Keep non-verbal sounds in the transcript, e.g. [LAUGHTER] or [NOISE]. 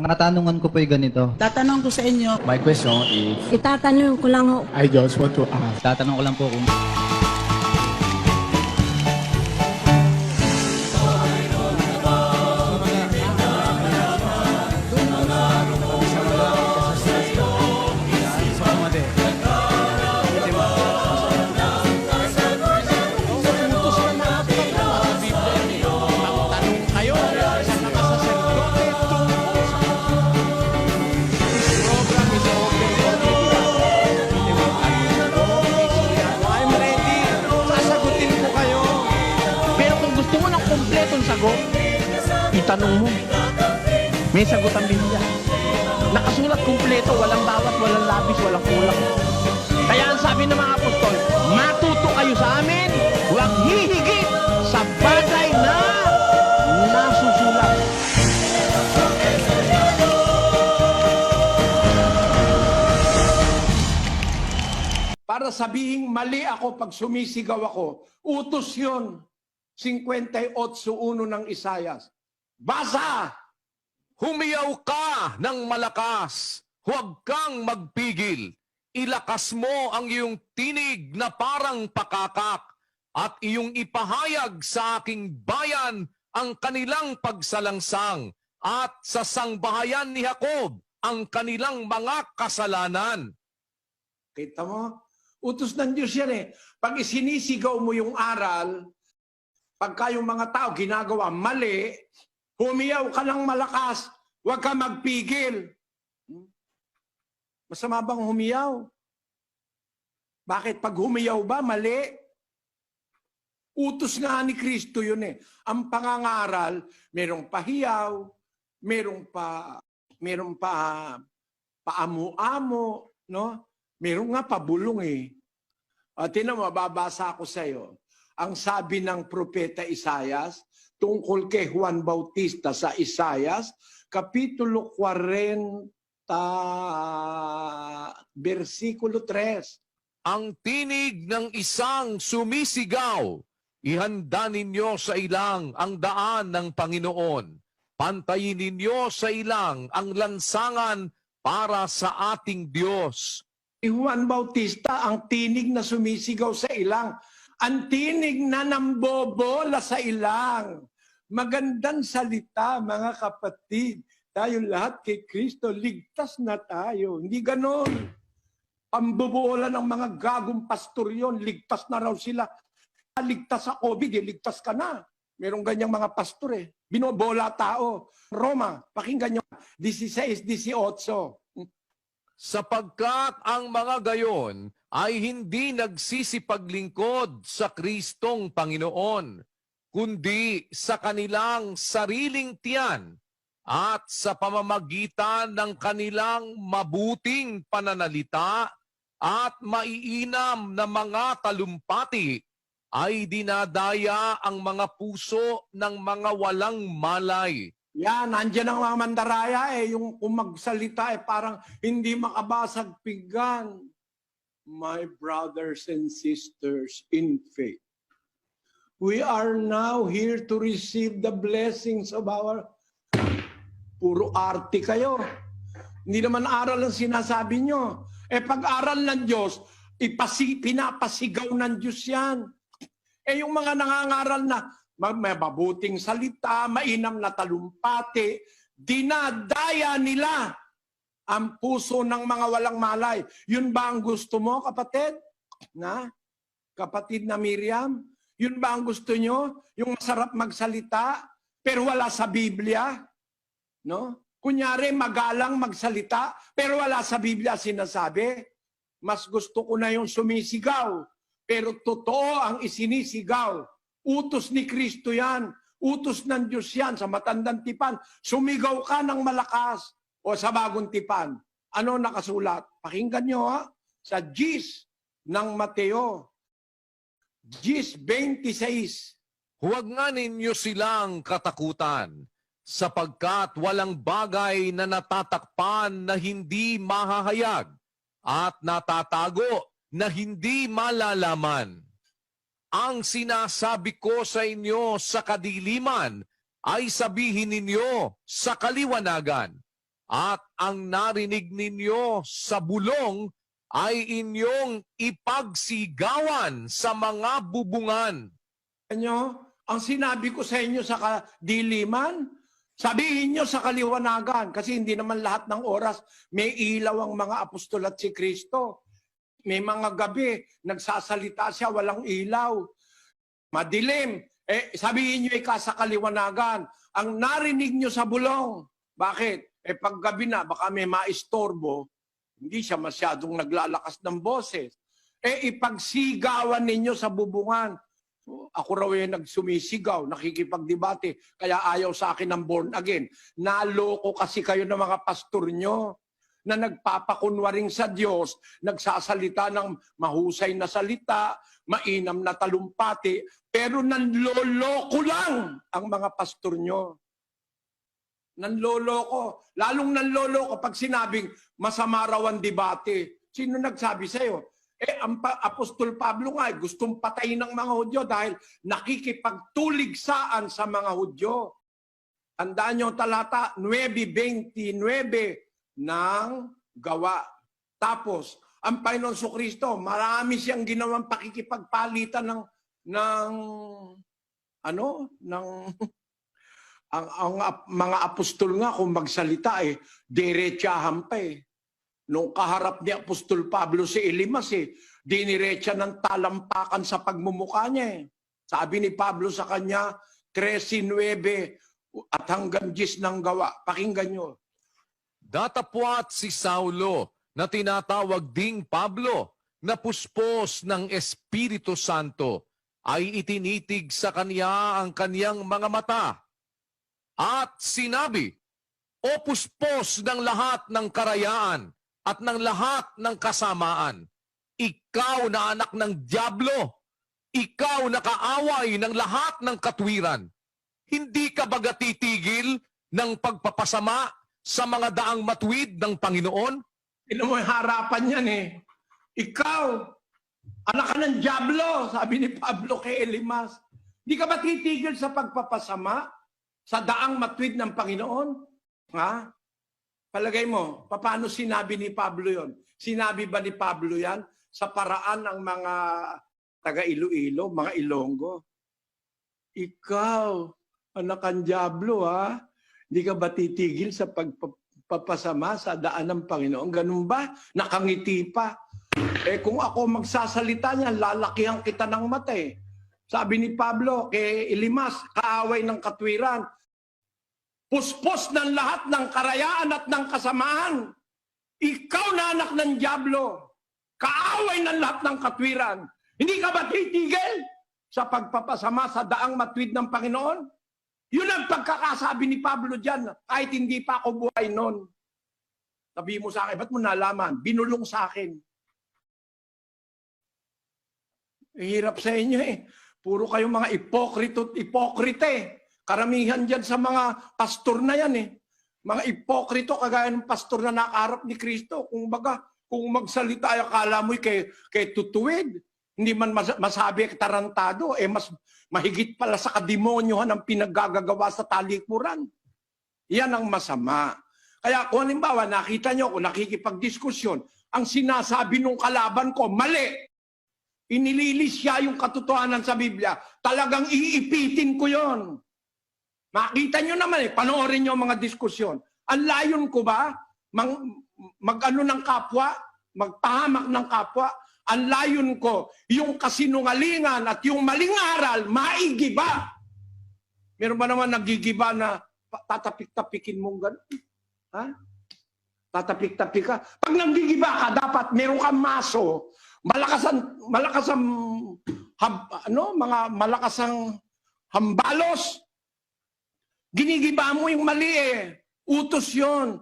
Ang katanungan ko po ay ganito. Tatanong ko sa inyo, My question is, Itatanong ko lang ho, I just want to ask, Tatanong ko lang po kung sagot, itanong mo. May sagot ang Biblia. Nakasulat kumpleto, walang bawat, walang labis, walang kulang. Kaya ang sabi ng mga apostol, matuto kayo sa amin, huwag hihigit sa bagay na nasusulat. para sabihing mali ako pag sumisigaw ako. Utos yun. 58.1 ng Isayas. Basa! Humiyaw ka ng malakas, huwag kang magpigil. Ilakas mo ang iyong tinig na parang pakakak at iyong ipahayag sa aking bayan ang kanilang pagsalangsang at sa sangbahayan ni Jacob ang kanilang mga kasalanan. Kita mo? Utos ng Diyos yan eh. Pag isinisigaw mo yung aral, pagka yung mga tao ginagawa mali, humiyaw ka ng malakas, huwag ka magpigil. Hmm? Masama bang humiyaw? Bakit? Pag humiyaw ba, mali? Utos nga ni Kristo yun eh. Ang pangangaral, merong pahiyaw, merong pa, merong pa, paamu-amo, no? Meron nga pabulong eh. At tinan mo, babasa ko sa iyo. Ang sabi ng propeta Isayas tungkol kay Juan Bautista sa Isayas, Kapitulo 40, versikulo 3. Ang tinig ng isang sumisigaw, ihanda ninyo sa ilang ang daan ng Panginoon. Pantayin ninyo sa ilang ang lansangan para sa ating Diyos. Si Juan Bautista, ang tinig na sumisigaw sa ilang. Ang tinig na nambobola sa ilang. Magandang salita, mga kapatid. Tayo lahat kay Kristo, ligtas na tayo. Hindi ganon. Pambubola ng mga gagong pastor yon, ligtas na raw sila. Ah, Ligtas sa COVID, eh, ligtas ka na. Merong ganyang mga pastor eh. Binobola tao. Roma, pakinggan nyo. 16, 18 sapagkat ang mga gayon ay hindi nagsisipaglingkod sa Kristong Panginoon, kundi sa kanilang sariling tiyan at sa pamamagitan ng kanilang mabuting pananalita at maiinam na mga talumpati ay dinadaya ang mga puso ng mga walang malay. Yan, nandiyan ang mga mandaraya eh. Yung kung magsalita eh, parang hindi makabasag pinggan. My brothers and sisters in faith, we are now here to receive the blessings of our... Puro arte kayo. Hindi naman aral ang sinasabi nyo. Eh pag aral ng Diyos, ipasi, pinapasigaw ng Diyos yan. Eh yung mga nangangaral na may mabuting salita, mainam na talumpati, dinadaya nila ang puso ng mga walang malay. Yun ba ang gusto mo, kapatid? Na? Kapatid na Miriam? Yun ba ang gusto nyo? Yung masarap magsalita, pero wala sa Biblia? No? Kunyari, magalang magsalita, pero wala sa Biblia sinasabi. Mas gusto ko na yung sumisigaw, pero totoo ang isinisigaw. Utos ni Kristo yan. Utos ng Diyos yan sa matandang tipan. Sumigaw ka ng malakas o sa bagong tipan. Ano nakasulat? Pakinggan nyo ha. Sa Gis ng Mateo. Gis 26. Huwag nga ninyo silang katakutan, sapagkat walang bagay na natatakpan na hindi mahahayag at natatago na hindi malalaman. Ang sinasabi ko sa inyo sa kadiliman ay sabihin ninyo sa kaliwanagan. at ang narinig ninyo sa bulong ay inyong ipagsigawan sa mga bubungan. Ano? Ang sinabi ko sa inyo sa kadiliman, sabihin nyo sa kaliwanagan kasi hindi naman lahat ng oras may ilaw ang mga apostol at si Kristo. May mga gabi, nagsasalita siya, walang ilaw. Madilim. Eh, sabihin nyo ika sa kaliwanagan. Ang narinig nyo sa bulong. Bakit? Eh, pag gabi na, baka may maistorbo. Hindi siya masyadong naglalakas ng boses. Eh, ipagsigawan ninyo sa bubungan. Ako raw yung nagsumisigaw, nakikipagdebate, kaya ayaw sa akin ng born again. Naloko kasi kayo ng mga pastor nyo na nagpapakunwaring sa Diyos, nagsasalita ng mahusay na salita, mainam na talumpati, pero nanloloko lang ang mga pastor nyo. Nanloloko. Lalong nanloloko pag sinabing masama raw ang debate. Sino nagsabi sa'yo? Eh, ang pa- Apostol Pablo nga, eh, gustong patayin ng mga Hudyo dahil nakikipagtuligsaan sa mga Hudyo. Tandaan nyo talata 9.29 ng gawa. Tapos, ang Panginoon so Kristo, marami siyang ginawang pakikipagpalitan ng ng ano, ng [LAUGHS] ang, ang mga apostol nga kung magsalita eh, diretsahan pa eh. Nung kaharap ni Apostol Pablo si Elimas eh, diniretsa ng talampakan sa pagmumukha niya eh. Sabi ni Pablo sa kanya, 13.9 at hanggang 10 ng gawa. Pakinggan nyo. Datapwat si Saulo na tinatawag ding Pablo na puspos ng Espiritu Santo. Ay itinitig sa kanya ang kaniyang mga mata. At sinabi, O puspos ng lahat ng karayaan at ng lahat ng kasamaan, ikaw na anak ng Diablo, ikaw na kaaway ng lahat ng katwiran, hindi ka baga titigil ng pagpapasama sa mga daang matuwid ng Panginoon? Tignan mo harapan yan eh. Ikaw, anak ka ng Diablo, sabi ni Pablo kay Elimas. Di ka ba titigil sa pagpapasama sa daang matwid ng Panginoon? Ha? Palagay mo, paano sinabi ni Pablo yon? Sinabi ba ni Pablo yan sa paraan ng mga taga Iloilo, mga Ilonggo? Ikaw, anak ng Diablo ha? Di ka ba titigil sa pagpapasama sa daan ng Panginoon? Ganun ba? Nakangiti pa. Eh kung ako magsasalita niyan, lalakihan kita ng mata eh. Sabi ni Pablo kay Elimas, kaaway ng katwiran, puspos ng lahat ng karayaan at ng kasamaan. Ikaw na anak ng Diablo, kaaway ng lahat ng katwiran. Hindi ka ba titigil sa pagpapasama sa daang matwid ng Panginoon? Yun ang pagkakasabi ni Pablo dyan, kahit hindi pa ako buhay noon. Sabi mo sa akin, ba't mo nalaman? Binulong sa akin. Eh, Hirap sa inyo eh. Puro kayong mga ipokrito at ipokrite. Karamihan dyan sa mga pastor na yan eh. Mga ipokrito kagaya ng pastor na nakaharap ni Kristo. Kung baga, kung magsalita ay akala mo'y kay, kay tutuwid. Hindi man mas, masabi tarantado, eh mas mahigit pala sa kademonyohan ang pinaggagawa sa talikuran. Yan ang masama. Kaya kung halimbawa, nakita nyo kung nakikipagdiskusyon, ang sinasabi nung kalaban ko, mali. Inililis siya yung katotohanan sa Biblia. Talagang iipitin ko yon. Makita nyo naman eh, panoorin nyo mga diskusyon. Ang layon ko ba, mang, mag-ano ng kapwa, magpahamak ng kapwa, ang layon ko, yung kasinungalingan at yung maling aral, maigiba. Meron ba naman nagigiba na tatapik-tapikin mong gano'n? Ha? Tatapik-tapik ka. Pag nanggigiba ka, dapat meron kang maso, malakas ang, malakas ang, hab- ano, mga malakas ang hambalos. Ginigiba mo yung mali eh. Utos yon.